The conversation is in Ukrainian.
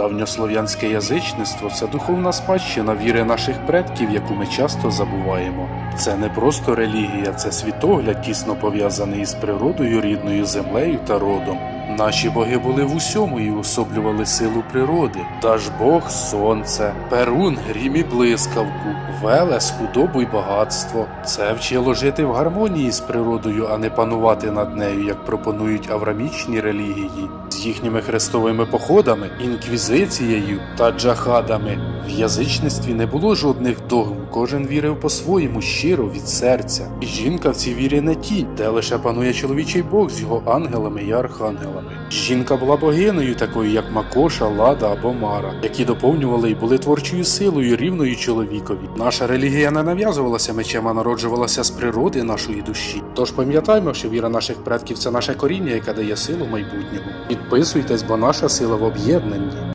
Давньослов'янське язичництво це духовна спадщина віри наших предків, яку ми часто забуваємо. Це не просто релігія, це світогляд, тісно пов'язаний із природою, рідною землею та родом. Наші боги були в усьому і особлювали силу природи. Дажбог сонце, Перун грім і блискавку, Велес худобу й багатство. Це вчило жити в гармонії з природою, а не панувати над нею, як пропонують аврамічні релігії. З їхніми хрестовими походами, інквізицією та джахадами в язичництві не було жодних догм. Кожен вірив по-своєму щиро від серця. І жінка в цій вірі не тінь, де лише панує чоловічий Бог з його ангелами і архангелами. Жінка була богинею, такою як Макоша, Лада або Мара, які доповнювали і були творчою силою рівною чоловікові. Наша релігія не нав'язувалася мечем, а народжувалася з природи нашої душі. Тож пам'ятаймо, що віра наших предків це наше коріння, яке дає силу майбутнього. Підписуйтесь, бо наша сила в об'єднанні.